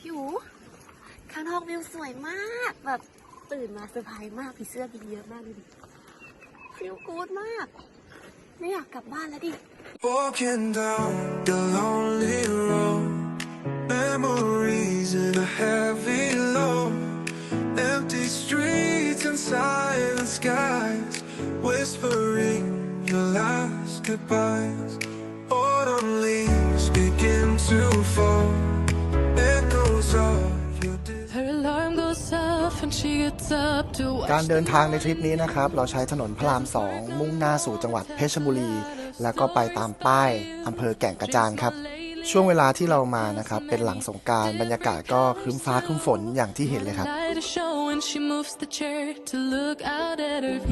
พี่อูข้างนอกวิวสวยมากแบบตื่นมาเซอร์ไพรส์มากผีเสื้อบินเยอะมากดูดิฟิลกูดมาก ไม่อยากกลับบ้านแล้วดิ Walking down the lonely road, memories of a heavy load, empty streets and silent skies, whispering your last goodbyes. การเดินทางในทริปนี้นะครับ เราใช้ถนนพระรามสองมุ่งหน้าสู่จังหวัดเพชรบุรี แล้วก็ไปตามป้ายอำเภอแก่งกระจานครับ ช่วงเวลาที่เรามานะครับ เป็นหลังสงการบรรยากาศก็ครึ้มฟ้าครึ้มฝนอย่างที่เห็นเลยครับ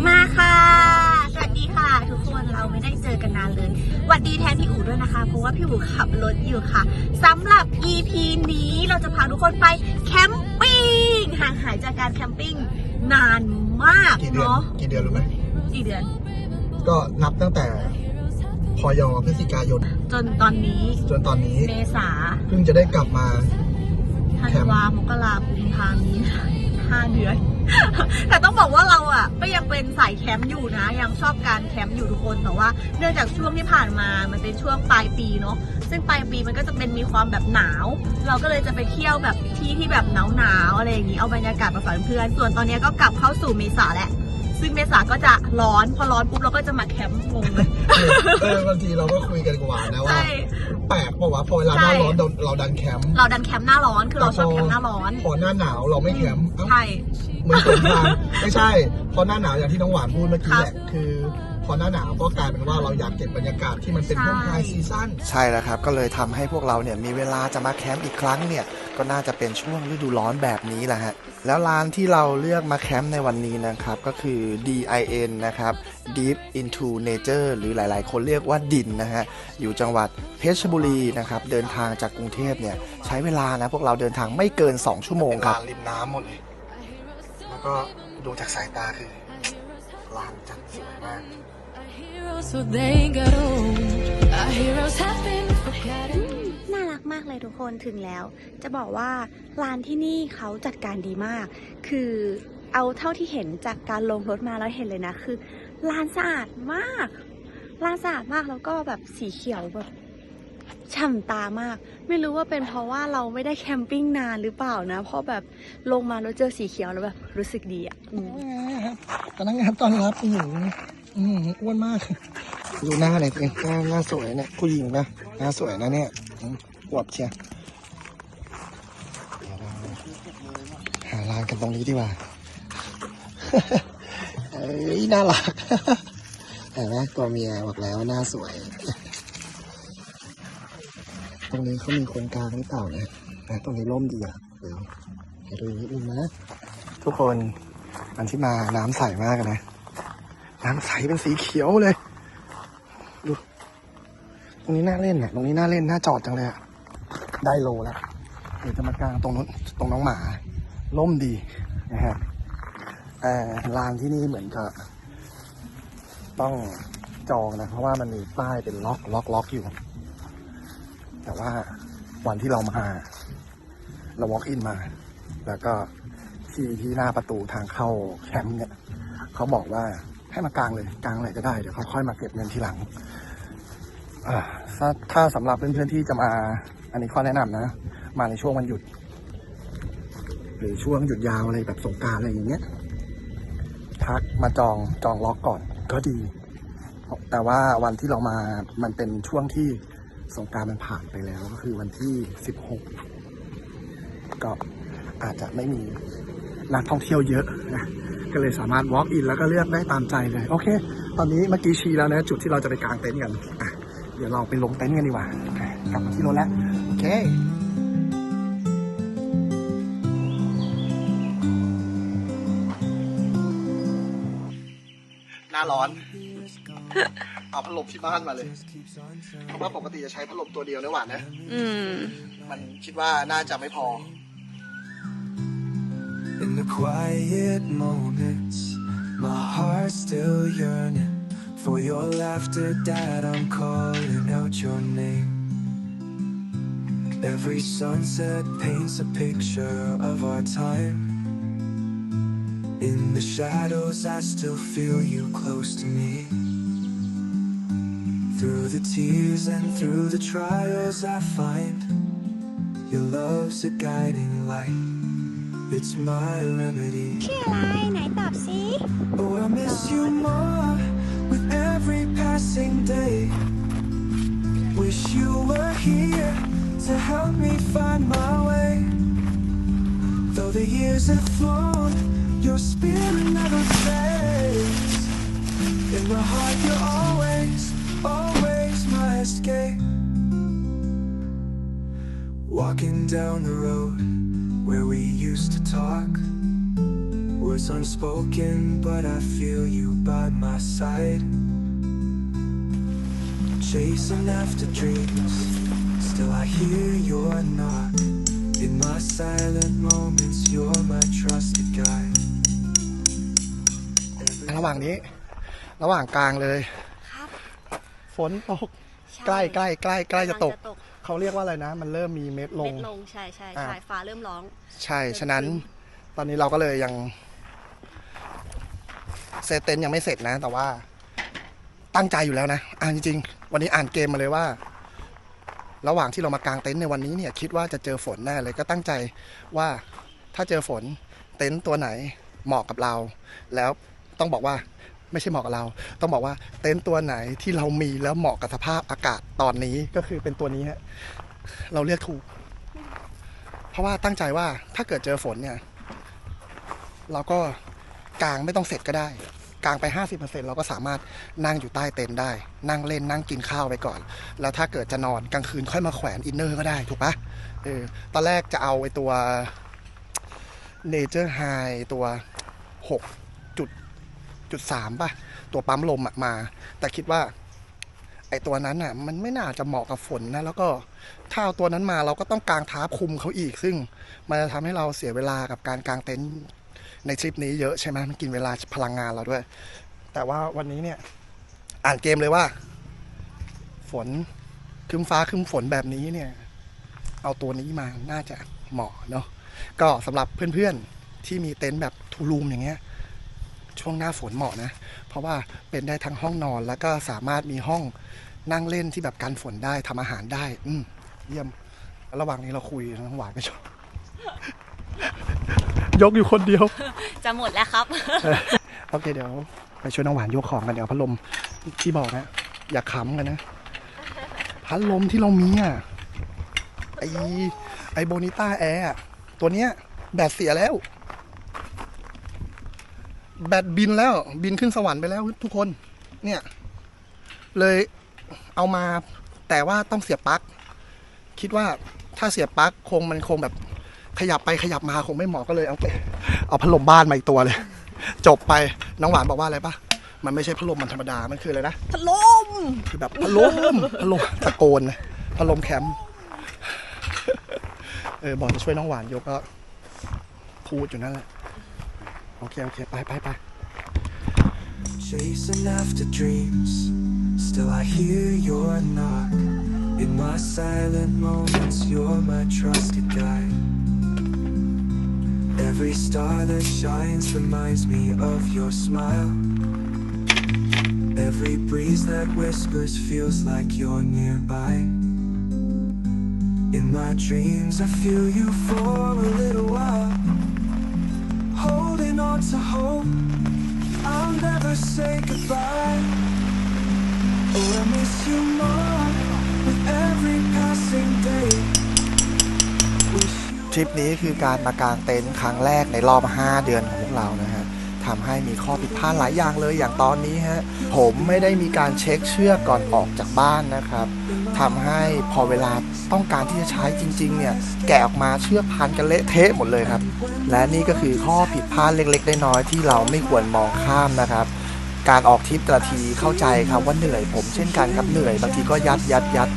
มาค่ะ สวัสดีค่ะ ทุกคนเราไม่ได้เจอกันนานเลยหวัดดีแทนพี่อู๋ด้วยนะคะ เพราะว่าพี่อู๋ขับรถอยู่ค่ะสำหรับ EP นี้เราจะพาทุกคนไปแคมปิ้ง ห่างหายจากการแคมปิ้งนานมากกี่เดือนเนาะกี่เดือนรู้ไหมกี่เดือน ก็นับตั้งแต่พยพฤศจิกายน จนตอนนี้จนตอนนี้เมษาเพิ่งจะได้กลับมาธันวามกรากุมภามีนา ห้าเดือน แต่ต้องบอกว่าเราอะก็ยังเป็นสายแคมป์อยู่นะ ยังชอบการแคมป์อยู่ทุกคนแต่ว่าเนื่องจากช่วงที่ผ่านมามันเป็นช่วงปลายปีเนาะซึ่งปลายปีมันก็จะเป็นมีความแบบหนาว เราก็เลยจะไปเที่ยวแบบที่ที่แบบหนาวหนาวๆอะไรอย่างนี้เอาบรรยากาศมาฝากเพื่อนส่วนตอนนี้ก็กลับเข้าสู่เมษาแล้ว ซึ่งเมษาก็จะร้อนพอร้อนปุ๊บเราก็จะมาแคมป์งงเลย เออบางทีเราก็คุยกันกว่านะว่า ใช่ แปลกปะวะพอเวลาหน้าร้อนเราเราดันแคมป์เราดันแคมป์หน้าร้อนคือเราชอบแคมป์หน้าร้อนพอหน้าหนาวเราไม่แคมป์เอ้าใช่ เหมือนสงกรานต์ไม่ใช่ พอหน้าหนาวอย่างที่น้องหวานพูดเมื่อกี้แหละคือ พอหน้าหนาวก็กลายเป็นว่าเราอยากเก็บบรรยากาศที่มันเป็นช่วงใช่ไฮซีซั่นใช่แล้วครับ ก็เลยทำให้พวกเราเนี่ยมีเวลาจะมาแคมป์อีกครั้งเนี่ย ก็น่าจะเป็นช่วงฤดูร้อนแบบนี้แหละฮะ แล้วร้านที่เราเลือกมาแคมป์ในวันนี้นะครับ ก็คือ DIN นะครับ Deep into Nature หรือหลายๆ คนเรียกว่าดินนะฮะ อยู่จังหวัดเพชรบุรีนะครับ เดินทางจากกรุงเทพเนี่ยใช้เวลานะพวกเราเดินทางไม่เกิน 2 ชั่วโมงครับริมน้ำหมดเลย แล้วก็ดูจากสายตาคือลานจัดสวยมาก น่ารักมากเลยทุกคนถึงแล้ว จะบอกว่าร้านที่นี่เขาจัดการดีมาก คือเอาเท่าที่เห็นจากการลงรถมาแล้วเห็นเลยนะ คือร้านสะอาดมากร้านสะอาดมากแล้วก็แบบสีเขียวแบบฉ่ำตามาก ไม่รู้ว่าเป็นเพราะว่าเราไม่ได้แคมปิ้งนานหรือเปล่านะ เพราะแบบลงมาแล้วเจอสีเขียวแล้วแบบรู้สึกดีอะอืมพนักงานต้อนรับผู้หญิง อืมอ้วนมาก ดูหน้าเลยเองหน้าหน้าสวยเนี่ยผู้หญิงนะหน้าสวยนะเนี่ยอวบเชียร์หาร้านกันตรงนี้ดีกว่าเอ้ยน่ารักเห็นไหมตัวเมียบอกแล้วหน้าสวย ตรงนี้เขามีครงการหรือเปล่านะนะตรงนี้ร่มดีอะเดี๋ยวให้ดูนิดนึงนะ ทุกคนอันที่มาน้ำใสมากนะ น้ำใสเป็นสีเขียวเลย ดู ตรงนี้น่าเล่นเนี่ยตรงนี้น่าเล่นน่าจอดจังเลยอะได้โลแล้วเดี๋ยวจะมากลางตรงนู้นตรงน้องหมาล่มดีนะฮะแต่ลานที่นี่เหมือนกับต้องจองนะ เพราะว่ามันมีป้ายเป็นล็อกล็อกล็อกอยู่ แต่ว่าวันที่เรามาเรา walk in มา แล้วก็ที่ที่หน้าประตูทางเข้าแคมป์เนี่ย เขาบอกว่า ให้มากลางเลยกลางอะไรก็ได้เดี๋ยวเขาค่อยมาเก็บเงินทีหลังถ้าถ้าสำหรับเพื่อนๆที่จะมา อันนี้ข้อแนะนำนะ มาในช่วงวันหยุด หรือช่วงหยุดยาวอะไรแบบสงการอะไรอย่างเงี้ยทักมาจองจองล็อกก่อนก็ดี แต่ว่าวันที่เรามามันเป็นช่วงที่สงการมันผ่านไปแล้วก็คือวันที่ 16 ก็อาจจะไม่มีนักท่องเที่ยวเยอะนะ ก็เลยสามารถ walk in แล้วก็เลือกได้ตามใจเลย โอเค ตอนนี้เมื่อกี้ชี้แล้วนะ จุดที่เราจะไปกางเต็นท์กันอะเดี๋ยวเราไปลงเต็นท์กันดีกว่าอะกลับมาที่รถแล้ว โอเคหน้าร้อน เอาพัดลมที่บ้านมาเลย เพราะว่าปกติจะใช้พัดลมตัวเดียวนะหวานนะ อืม มันคิดว่าน่าจะไม่พอ In the quiet moments, my heart's still yearning for your laughter, Dad. I'm calling out your name. Every sunset paints a picture of our time. In the shadows, I still feel you close to me. Through the tears and through the trials, I find your love's a guiding light. It's my remedy. ชื่ออะไรไหนตอบสิ Oh, I miss you more with every passing day. Wish you were here to help me find my way. Though the years have flown, your spirit never fades. In my heart, you're always, always my escape. Walking down the road Where we used to talk. Words unspoken, but I feel you by my side. Chasing after dreams, still I hear your knock. In my silent moments, you're my trusted guide. ระหว่างนี้ ระหว่างกลางเลย ครับ ฝนตกใกล้ใกล้ใกล้ใกล้จะตกกำลัง เขาเรียกว่าอะไรนะ มันเริ่มมีเม็ดลเม็งดลงใช่ใช่อ่าใช่ฟ้าเริ่มร้อง ใช่ ฉะนั้นตอนนี้เราก็เลยยังเซตเต็นท์ยังไม่เสร็จนะ แต่ว่าตั้งใจอยู่แล้วนะอ่านจริงๆ วันนี้อ่านเกมมาเลยว่า ระหว่างที่เรามากางเต็นท์ในวันนี้เนี่ย คิดว่าจะเจอฝนแน่เลยก็ตั้งใจว่าถ้าเจอฝนเต็นท์ตัวไหนเหมาะกับเรา แล้วต้องบอกว่า ไม่ใช่เหมาะกับเรา ต้องบอกว่าเต็นท์ตัวไหนที่เรามีแล้วเหมาะกับสภาพอากาศตอนนี้ก็คือเป็นตัวนี้ฮะเราเลือกถูก เพราะว่าตั้งใจว่าถ้าเกิดเจอฝนเนี่ย เราก็กางไม่ต้องเสร็จก็ได้กางไป 50%เราก็สามารถนั่งอยู่ใต้เต็นท์ได้ นั่งเล่นนั่งกินข้าวไปก่อน แล้วถ้าเกิดจะนอนกลางคืนค่อยมาแขวนอินเนอร์ก็ได้ถูกปะเออตอนแรกจะเอาไอ้ตัว Nature High ตัว 6 จุดสามป่ะ ตัวปั๊มลมมา แต่คิดว่า ไอตัวนั้นอะ มันไม่น่าจะเหมาะกับฝนนะ แล้วก็ถ้าเอาตัวนั้นมาเราก็ต้องกางท้าคุมเขาอีก ซึ่งมันจะทำให้เราเสียเวลากับการกางเต็นท์ในทริปนี้เยอะใช่ไหมมันกินเวลาพลังงานเราด้วย แต่ว่าวันนี้เนี่ย อ่านเกมเลยว่า ฝนคึมฟ้าคึมฝนแบบนี้เนี่ย เอาตัวนี้มาน่าจะเหมาะเนาะก็สำหรับเพื่อนๆที่มีเต็นท์แบบทูรูมอย่างเงี้ย ช่วงหน้าฝนเหมาะนะ เพราะว่าเป็นได้ทั้งห้องนอนแล้วก็สามารถมีห้องนั่งเล่นที่แบบกันฝนได้ทำอาหารได้ อืมเยี่ยมแล้วระหว่างนี้เราคุยน้ำหวานก็ชอบยกอยู่คนเดียว จะหมดแล้วครับ โอเคเดี๋ยวไปช่วยน้องหวานยกของกันเดี๋ยวพัดลมที่บอกนะ อย่าขำกันนะ พัดลมที่เรามีอะไอไอโบนิต้าแอร์ตัวเนี้ยแบตเสียแล้ว แบตบินแล้วบินขึ้นสวรรค์ไปแล้วทุกคน เนี่ย เลยเอามาแต่ว่าต้องเสียบปลั๊กคิดว่าถ้าเสียบปลั๊กคงมันคงแบบขยับไปขยับมาคงไม่เหมาะก็เลยเอาไปเอาพัดลมบ้านมาอีกตัวเลย จบไปน้องหวานบอกว่าอะไรปะมันไม่ใช่พัดลมมันธรรมดา มันคืออะไรนะพัดลมคือแบบพัดลมพัดลมตะโกนเลยพัดลมแคมป์เออบอกจะช่วยน้องหวานยกก็พูดอยู่นั่นแหละ โอเค โอเค ไปไปไป Chasing after dreams, still I hear your knock. In my silent moments, you're my trusted guide. Every star that shines reminds me of your smile. Every breeze that whispers feels like you're nearby. In my dreams, I feel you for a little while. Holding on to hope. I'll never say goodbye. Oh, I miss you more with every passing day. ทริปนี้คือการมากางเต็นท์ครั้งแรกในรอบ 5 เดือนของพวกเรานะฮะทำให้มีข้อ พาดหลายอย่างเลยอย่างตอนนี้ฮะผมไม่ได้มีการเช็คเชือกก่อนออกจากบ้านนะครับทำให้พอเวลาต้องการที่จะใช้จริงๆเนี่ยแกะออกมาเชือกพันกันเละเทะหมดเลยครับ และนี่ก็คือข้อผิดพลาดเล็กๆน้อยๆที่เราไม่ควรมองข้ามนะครับการออกทริปแต่ละทีเข้าใจครับว่าเหนื่อยผมเช่นกันครับเหนื่อยบางทีก็ยัดยัดยัด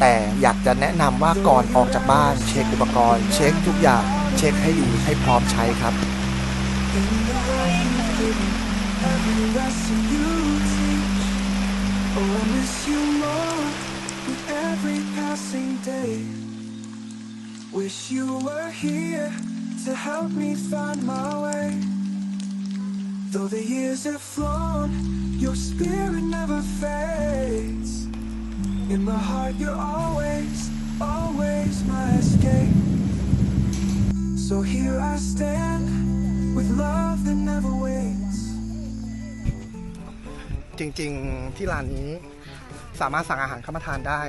แต่อยากจะแนะนำว่าก่อนออกจากบ้าน เช็คอุปกรณ์ เช็คทุกอย่าง เช็คให้ดีให้พร้อมใช้ครับ Wish you were here to help me find my way. Though the years have flown, your spirit never fades. In my heart, you're always, always my escape. So here I stand with love that never waits. จริงๆที่ร้านนี้สามารถสั่งอาหารเข้ามาทานได้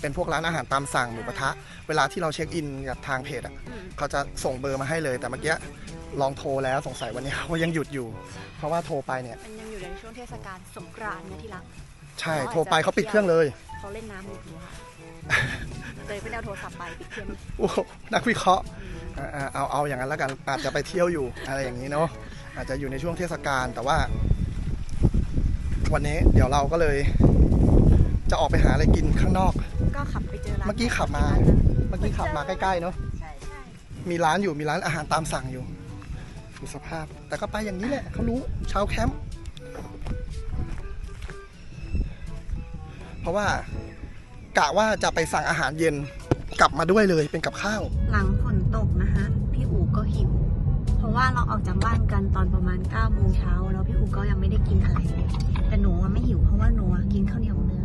เป็นพวกร้านอาหารตามสั่งหมูกระทะ เวลาที่เราเช็คอินกับทางเพจอะเขาจะส่งเบอร์มาให้เลย แต่เมื่อกี้ลองโทรแล้วสงสัยวันนี้เขายังหยุดอยู่ เพราะว่าโทรไปเนี่ยมันยังอยู่ในช่วงเทศกาลสงกรานต์เนี่ยที่รักใช่โทรไปเขาปิดเครื่องเลยเขาเล่นน้ำอยู่ที่ค่ะเลยไม่ได้เอาโทรศัพท์ไปปิดเครื่องโอ้โหนักวิเคราะห์อ่าเอาเอาอย่างนั้นแล้วกันอาจจะไปเที่ยวอยู่อะไรอย่างนี้เนาะอาจจะอยู่ในช่วงเทศกาลแต่ว่า วันนี้เดี๋ยวเราก็เลย จะออกไปหาอะไรกินข้างนอก ก็ขับไปเจอร้านเมื่อกี้ขับมา เมื่อกี้ขับมาใกล้ๆเนาะใช่ใช่มีร้านอยู่มีร้านอาหารตามสั่งอยู่ดูสภาพ แต่ก็ไปอย่างนี้แหละเขารู้ชาวแคมป์เพราะว่ากะว่าจะไปสั่งอาหารเย็นกลับมาด้วยเลยเป็นกับข้าว หลังฝนตกนะฮะ พี่อู๋ก็หิว เพราะว่าเราออกจากบ้านกันตอนประมาณ9โมงเช้าแล้วพี่อู๋ก็ยังไม่ได้กินอะไรเลยแต่หนูอะไม่หิวเพราะว่าหนูอะกินข้าวเหนียวเนื้อ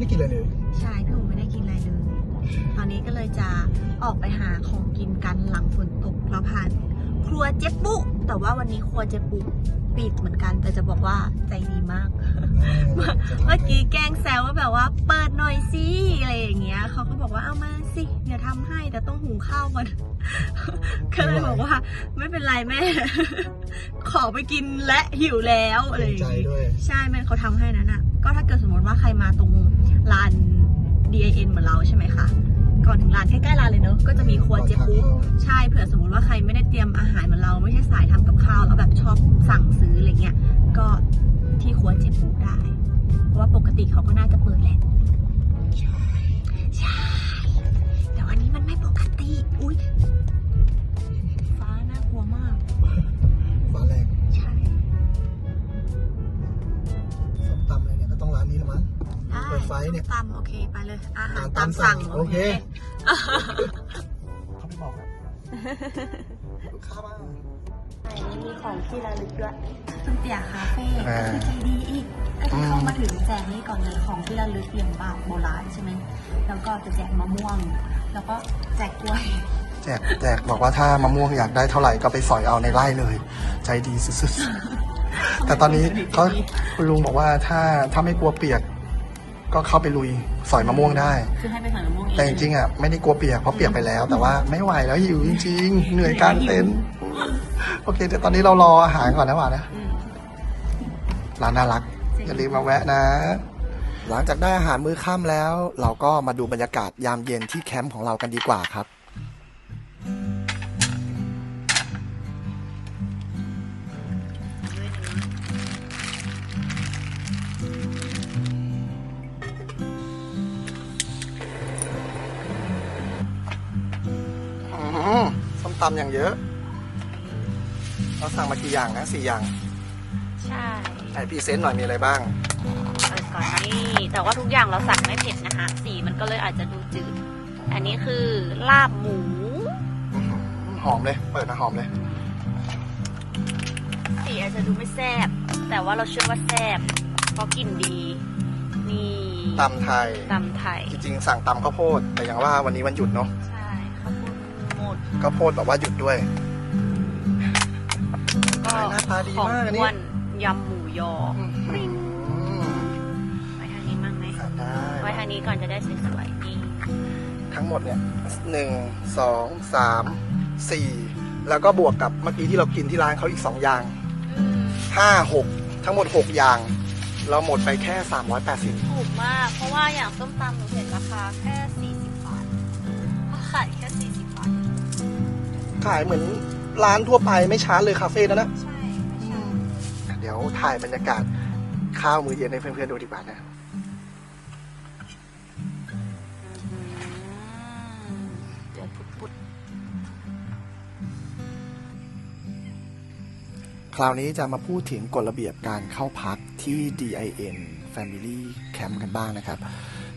ไม่ได้กินอะไรเลย ใช่พี่อู๋ไม่ได้กินอะไรเลย ตอนนี้ก็เลยจะออกไปหาของกินกันหลังฝนตกเราผ่าน ครัวเจ๊ปุ๊แต่ว่าวันนี้ครัวเจ๊ปุ๊ปิดเหมือนกันแต่จะบอกว่าใจดีมากเมื่อกี้แกล้งแซวว่าแบบว่า เปิดหน่อยสิอะไรอย่างเงี้ยเขาก็บอกว่าเอามาสิเดี๋ยวทำให้แต่ต้องหุงข้าวก่อน ก็เลยบอกว่า ไม่เป็นไรแม่ ขอไปกินและหิวแล้วอะไรอย่างใจงี้ด้วย ใช่แม่เขาทำให้นั้นอะ ก็ถ้าเกิดสมมติว่าใครมาตรง ลาน DIN เหมือนเราใช่ไหมคะ ก่อนถึงร้านใกล้ๆร้านเลยเนอะก็จะมีครัวเจ๊ปุ๊ใช่เผื่อสมมติว่าใครไม่ได้เตรียมอาหารเหมือนเราไม่ใช่สายทำกับข้าวแล้วแบบชอบสั่งซื้ออะไรเงี้ยก็ที่ครัวเจ๊ปุ๊ได้ เพราะว่าปกติเขาก็น่าจะเปิดแหละใช่แต่วันนี้มันไม่ปกติอุ้ย ไปเลย อาหารอาหารตาตามมสั่สั่งงโอเคเขาไม่บอกอะลูกค้าบ้างมีของที่ระลึกด้วยคุณเตี่ยคาเฟ่อ่าก็คือใจดีอีกก็คือเข้ามาถึงแจกนี่ก่อนเลยของที่ระลึกเหรียญบาทโบราณใช่ไหมแล้วก็จะแจกมะม่วง แล้วก็แจกกล้วยแจกแจกบอกว่าถ้ามะม่วงอยากได้เท่าไหร่ก็ไปสอยเอาในไร่เลย ใจดีสุดๆแต่ตอนนี้เขาคุณลุงบอกว่าถ้าถ้าไม่กลัวเปียก ก็เข้าไปลุยสอยมะม่วงได้ คือให้ไปหามะม่วงเองแต่จริงๆอะไม่ได้กลัวเปียกเพราะเปียกไปแล้ว แต่ว่าไม่ไหวแล้วหิวจริง ๆ เหนื่อยกลารเต็นท์โอเคเดี๋ยวตอนนี้เรารออาหารก่อนนะหวานนะอืม ร้านน่ารัก อย่าลืมมาแวะนะ หลังจากได้อาหารมื้อค่ำแล้ว เราก็มาดูบรรยากาศยามเย็นที่แคมป์ของเรากันดีกว่าครับ อืมส้มตำอย่างเยอะ เราสั่งมากี่อย่างนะสี่อย่างใช่ไหนพรีเซนต์หน่อยมีอะไรบ้าง เปิดก่อนนี่แต่ว่าทุกอย่างเราสั่งไม่เผ็ดนะคะ สีมันก็เลยอาจจะดูจืด อันนี้คือลาบหมูหอมเลย เปิดมาหอมเลย สีอาจจะดูไม่แซ่บแต่ว่าเราเชื่อว่าแซ่บเพราะกลิ่นดี นี่ตำไทย ตำไทย จริงๆ สั่งตำข้าวโพด แต่อย่างว่าวันนี้วันหยุดเนาะใช่ข้าวโพด หมดข้าวโพดแบบว่าหยุดด้วย ก็หน้าตาดีของมากอันนี้ อ้วนยำหมูยออืมไว้ทางนี้มั่งไหมสั่งได้ไว้ทางนี้ก่อนจะได้สวยๆนี่ทั้งหมดเนี่ยหนึ่งสองสามสี่แล้วก็บวกกับเมื่อกี้ที่เรากินที่ร้านเขาอีกสองอย่างห้าหกทั้งหมดหกอย่าง เราหมดไปแค่สามร้อยแปดสิบถูกมาก เพราะว่าอย่างส้มตำหนูเห็นราคาแค่ 40 บาทเขาขายแค่ 40บาท ขายเหมือนร้านทั่วไปไม่ช้าเลยคาเฟ่นะนะใช่ใช่เดี๋ยวถ่ายบรรยากาศข้าวมื้อเย็นให้เพื่อนๆดูดีกว่านะ เดือดปุดคราวนี้จะมาพูดถึงกฎระเบียบการเข้าพักที่ DIN Family Camp กันบ้างนะครับ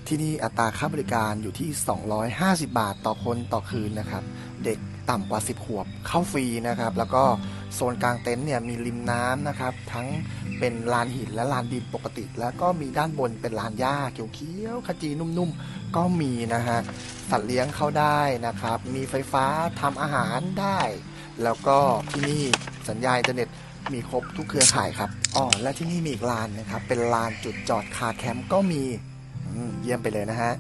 ที่นี่อัตราค่าบริการอยู่ที่ 250 บาทต่อคนต่อคืนนะครับ เด็ก ต่ำกว่า 10 ขวบเข้าฟรีนะครับ แล้วก็โซนกลางเต็นท์เนี่ยมีริมน้ำนะครับ ทั้งเป็นลานหินและลานดินปกติ แล้วก็มีด้านบนเป็นลานหญ้าเขียวๆขจีนุ่มๆ ก็มีนะฮะสัตว์เลี้ยงเข้าได้นะครับ มีไฟฟ้าทำอาหารได้ แล้วก็ที่นี่สัญญาณอินเทอร์เน็ตมีครบทุกเครือข่ายครับอ๋อและที่นี่มีอีกลานนะครับ เป็นลานจุดจอดคาแคมป์ก็มีเยี่ยมไปเลยนะฮะ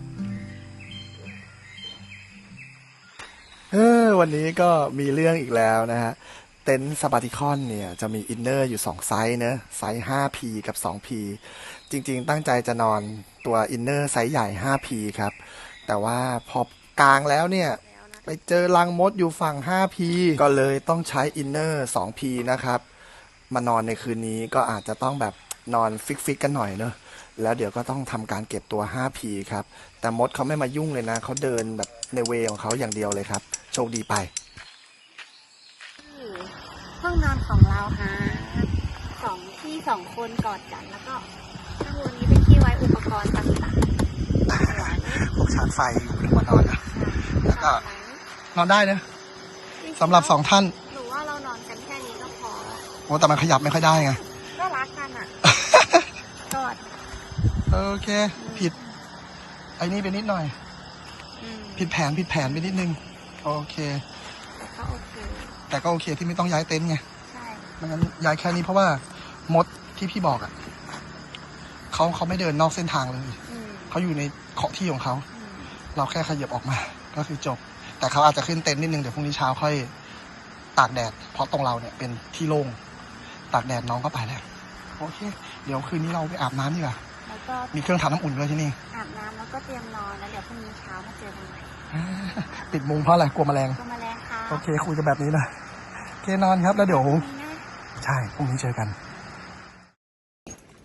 เออวันนี้ก็มีเรื่องอีกแล้วนะฮะ เต็นท์สปาติคอนเนี่ย จะมีอินเนอร์อยู่ 2 ไซส์เนะไซส์ 5P กับ 2P จริงๆ ตั้งใจจะนอนตัวอินเนอร์ไซส์ใหญ่ 5P ครับ แต่ว่าพอกลางแล้วเนี่ย ไปเจอรังมดอยู่ฝั่ง 5P ก็เลยต้องใช้อินเนอร์ 2P นะครับ มานอนในคืนนี้ก็อาจจะต้องแบบนอนฟิกๆกันหน่อยเนอะแล้วเดี๋ยวก็ต้องทำการเก็บตัว 5P ครับ แต่มดเขาไม่มายุ่งเลยนะ เขาเดินแบบในเวของเขาอย่างเดียวเลยครับ โชคดีไปห้องนอนของเราฮะสองที่สองคนกอดกันแล้วก็ข้างบนนี้เป็นที่ไว้อุปกรณ์ต่างๆพวกชาร์จไฟอยู่มานอนนะแล้วก็นอนได้นะสำหรับสองท่านหนูว่าเรานอนกันแค่นี้ก็พอโอ้แต่มันขยับไม่ค่อยได้ไงก็รักกันอะกอดโอเค ผิดไอ้นี่ไปนิดหน่อยอืมผิดแผนผิดแผนไปนิดนึง โอเคแต่ก็โอเคแต่ก็โอเคที่ไม่ต้องย้ายเต็นท์ไงใช่ไม่งั้นย้ายแค่นี้เพราะว่ามดที่พี่บอกอะเขาเขาไม่เดินนอกเส้นทางเลยอืมเขาอยู่ในเขาะที่ของเขา อืมเราแค่ขยับออกมา ก็คือจบ แต่เขาอาจจะขึ้นเต็นท์นิดนึงเดี๋ยวพรุ่งนี้เช้าค่อยตากแดด เพราะตรงเราเนี่ยเป็นที่โล่งตากแดดน้องก็ไปแล้วโอเค เดี๋ยวคืนนี้เราไปอาบน้ำดีกว่าแล้วก็มีเครื่องทำน้ำอุ่นด้วยที่นี่อาบน้ำแล้วก็เตรียมนอนแล้วเดี๋ยวพรุ่งนี้เช้ามาเจอกันใหม่ ปิดมุงเพราะอะไรกลัวแมลง ก็มาแล้วค่ะโอเคคุยกันแบบนี้เลยโอเคนอนครับแล้วเดี๋ยว นี่นะใช่พรุ่งนี้เจอกัน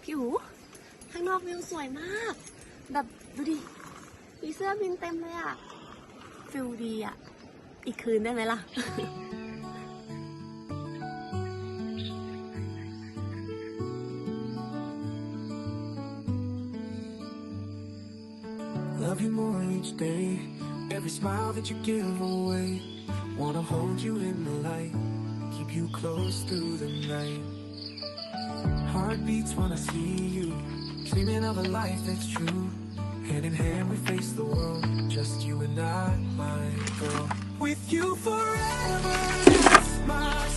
พี่อูข้างนอกวิวสวยมาก แบบดูดิ มีเสื้อบินเต็มเลยอะฟิลดีอะอีกคืนได้ไหมล่ะ Love you more each day. Every smile that you give away. Wanna hold you in the light. Keep you close through the night. Heartbeats when I see you. Dreaming of a life that's true. Hand in hand we face the world. Just you and I, my girl. With you forever. My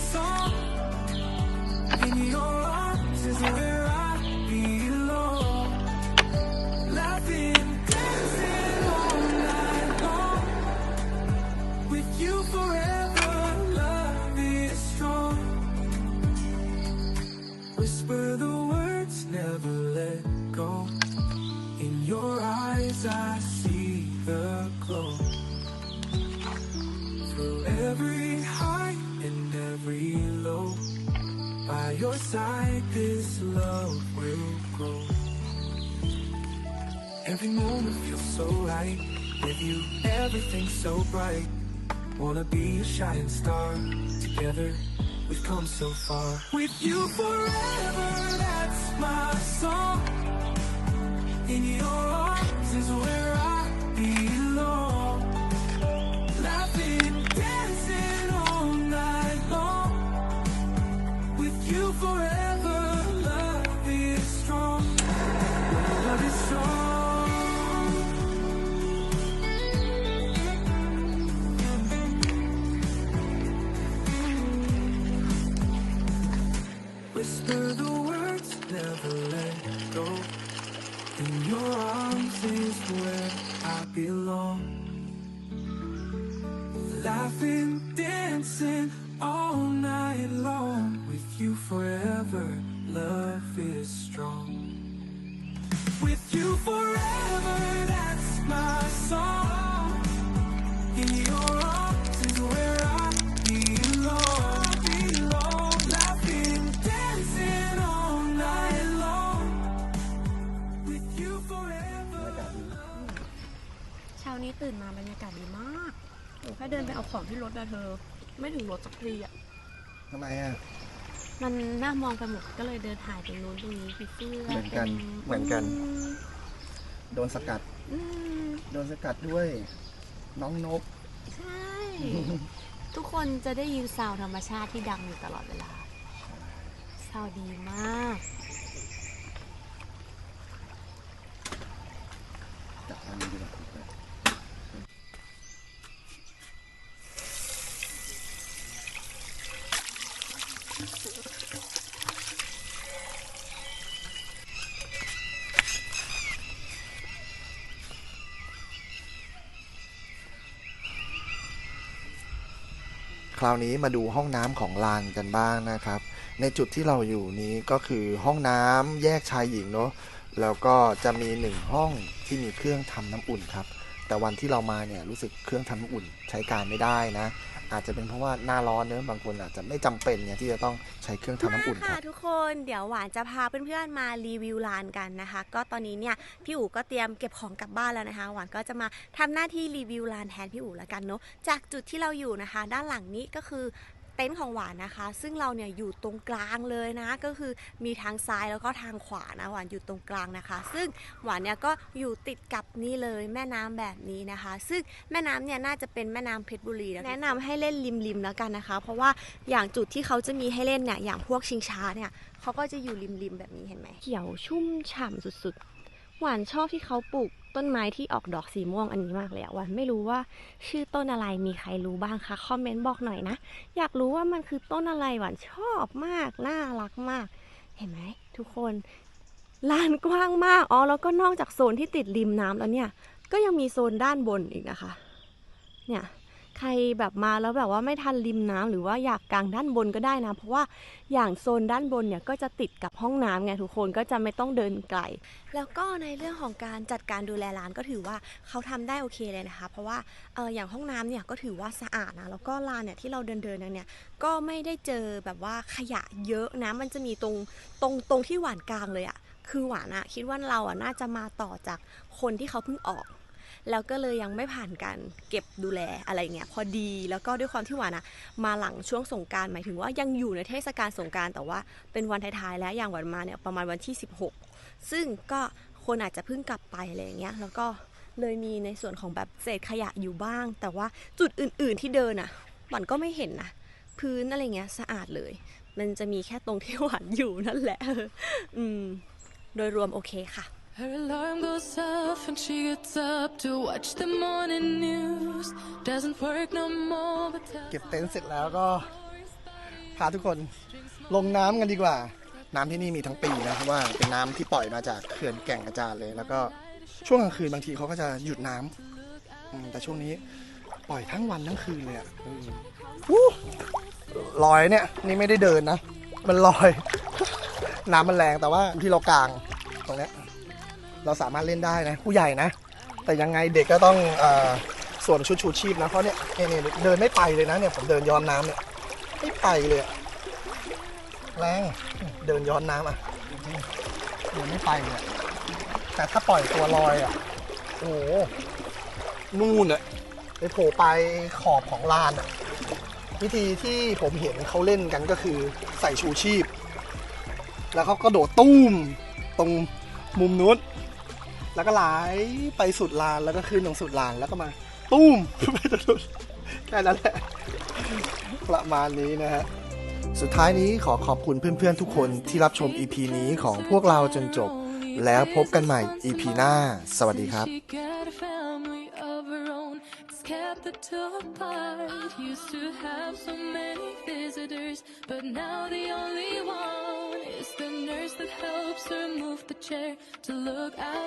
I see the glow. Through every high and every low. By your side, this love will grow. Every moment feels so right. With you, everything's so bright. Wanna be a shining star. Together, we've come so far. With you forever, that's my song. In your arms is where ตื่นมาบรรยากาศดีมากหนูแค่เดินไปเอาของที่รถอะเธอ ไม่ถึงรถสักทีอะทำไมอะ มันน่ามองไปหมดก็เลยเดินถ่ายตรงนู้นตรงนี้ผีเสื้อเหมือนกันต็เหมือนกัน โดนสกัด อืมโดนสกัดด้วย น้องนก ใช่ ทุกคนจะได้ยินซาวด์ธรรมชาติที่ดังอยู่ตลอดเวลาซาวด์ดีมาก จับอันนี้ดีกว่า ราวนี้มาดูห้องน้ำของลานกันบ้างนะครับ ในจุดที่เราอยู่นี้ก็คือห้องน้ำแยกชายหญิงเนาะแล้วก็จะมีหนึ่งห้องที่มีเครื่องทำน้ำอุ่นครับ แต่วันที่เรามาเนี่ยรู้สึกเครื่องทำน้ำอุ่นใช้การไม่ได้นะ อาจจะเป็นเพราะว่าหน้าร้อนเนอะบางคนอาจจะไม่จำเป็นเนี่ยที่จะต้องใช้เครื่องทำน้ำอุ่นค่ะทุกคนเดี๋ยวหวานจะพาเพื่อนๆมารีวิวร้านกันนะคะ ก็ตอนนี้เนี่ยพี่อู๋ก็เตรียมเก็บของกลับบ้านแล้วนะคะ หวานก็จะมาทำหน้าที่รีวิวร้านแทนพี่อู๋แล้วกันเนาะจากจุดที่เราอยู่นะคะ ด้านหลังนี้ก็คือ เต็นท์ของหวานนะคะ ซึ่งเราเนี่ยอยู่ตรงกลางเลยนะ ก็คือมีทางซ้ายแล้วก็ทางขวานะหวานอยู่ตรงกลางนะคะ ซึ่งหวานเนี่ยก็อยู่ติดกับนี่เลยแม่น้ำแบบนี้นะคะ ซึ่งแม่น้ำเนี่ยน่าจะเป็นแม่น้ำเพชรบุรีนะแนะนำให้เล่นริมๆแล้วกันนะคะ เพราะว่าอย่างจุดที่เขาจะมีให้เล่นเนี่ยอย่างพวกชิงช้าเนี่ยเขาก็จะอยู่ริมๆแบบนี้เห็นไหมเขียวชุ่มฉ่ำสุดๆ หวานชอบที่เขาปลูกต้นไม้ที่ออกดอกสีม่วงอันนี้มากเลยอะหวานไม่รู้ว่าชื่อต้นอะไรมีใครรู้บ้างคะคอมเมนต์บอกหน่อยนะ อยากรู้ว่ามันคือต้นอะไรหวานชอบมากน่ารักมาก เห็นไหมทุกคนลานกว้างมากอ๋อแล้วก็นอกจากโซนที่ติดริมน้ำแล้วเนี่ย ก็ยังมีโซนด้านบนอีกนะคะ เนี่ย ครแบบมาแล้วแบบว่าไม่ทันริมน้ำหรือว่าอยากกางด้านบนก็ได้นะ เพราะว่าอย่างโซนด้านบนเนี่ยก็จะติดกับห้องน้ำไงทุกคนก็จะไม่ต้องเดินไกล แล้วก็ในเรื่องของการจัดการดูแลร้านก็ถือว่าเขาทำได้โอเคเลยนะคะ เพราะว่าเอออย่างห้องน้ำเนี่ยก็ถือว่าสะอาดนะแล้วก็ลานเนี่ยที่เราเดินเดินเนี่ยก็ไม่ได้เจอแบบว่าขยะเยอะนะมันจะมีตรงตรงตรงที่หวานกลางเลยอะคือหวานอะคิดว่าเราอะน่าจะมาต่อจากคนที่เขาเพิ่งออก แล้วก็เลยยังไม่ผ่านการเก็บดูแลอะไรเงี้ยพอดีแล้วก็ด้วยความที่หวานอะมาหลังช่วงสงการหมายถึงว่ายังอยู่ในเทศกาลสงการแต่ว่าเป็นวันท้ายๆแล้วอย่างหวานมาเนี่ยประมาณวันที่ 16 ซึ่งก็คนอาจจะเพิ่งกลับไปอะไรอย่างเงี้ยแล้วก็เลยมีในส่วนของแบบเศษขยะอยู่บ้าง แต่ว่าจุดอื่น ๆที่เดินอะหวานก็ไม่เห็นนะพื้นอะไรเงี้ยสะอาดเลย มันจะมีแค่ตรงที่หวานอยู่นั่นแหละ อืม โดยรวมโอเคค่ะ Her alarm goes off and she gets up to watch the morning news. Doesn't work no more, but เก็บเต็นท์เสร็จแล้วก็พาทุกคนลงน้ำกันดีกว่า น้ำที่นี่มีทั้งปีนะเพราะว่าเป็นน้ำที่ปล่อยมาจากเขื่อนแก่งกระจานเลย แล้วก็ช่วงกลางคืนบางทีเขาก็จะหยุดน้ำอืมแต่ช่วงนี้ปล่อยทั้งวันทั้งคืนเลยอะอืมอู้ลอยเนี่ยนี่ไม่ได้เดินนะ มันลอย น้ำมันแรงแต่ว่าที่เรากลางตรงเนี้ย เราสามารถเล่นได้นะ ผู้ใหญ่นะ แต่ยังไงเด็กก็ต้องอสวมชุดชูชีพนะเพราะเนี่ยเนี่ยเดินไม่ไปเลยนะเนี่ยผมเดินย้อนน้ำเนี่ยไม่ไปเลยแรงเดินย้อนน้ำอะเดินไม่ไปเลยแต่ถ้าปล่อยตัวลอยอะโอ้โหนู่นอะไปโผล่ไปขอบของลานอะวิธีที่ผมเห็นเขาเล่นกันก็คือใส่ชูชีพ แล้วเขาก็โดดตุ้มตรงมุมนู้น แล้วก็ไหลไปสุดลานแล้วก็ขึ้นลงสุดลานแล้วก็มาตุ้มไปตรงสุดแค่นั้นแหละประมาณนี้นะฮะสุดท้ายนี้ขอขอบคุณเพื่อนๆทุกคนที่รับชม EP นี้ของพวกเราจนจบ แล้วพบกันใหม่ EP หน้า สวัสดีครับ kept the two apart. Used to have so many visitors, but now the only one is the nurse that helps her move the chair to look out.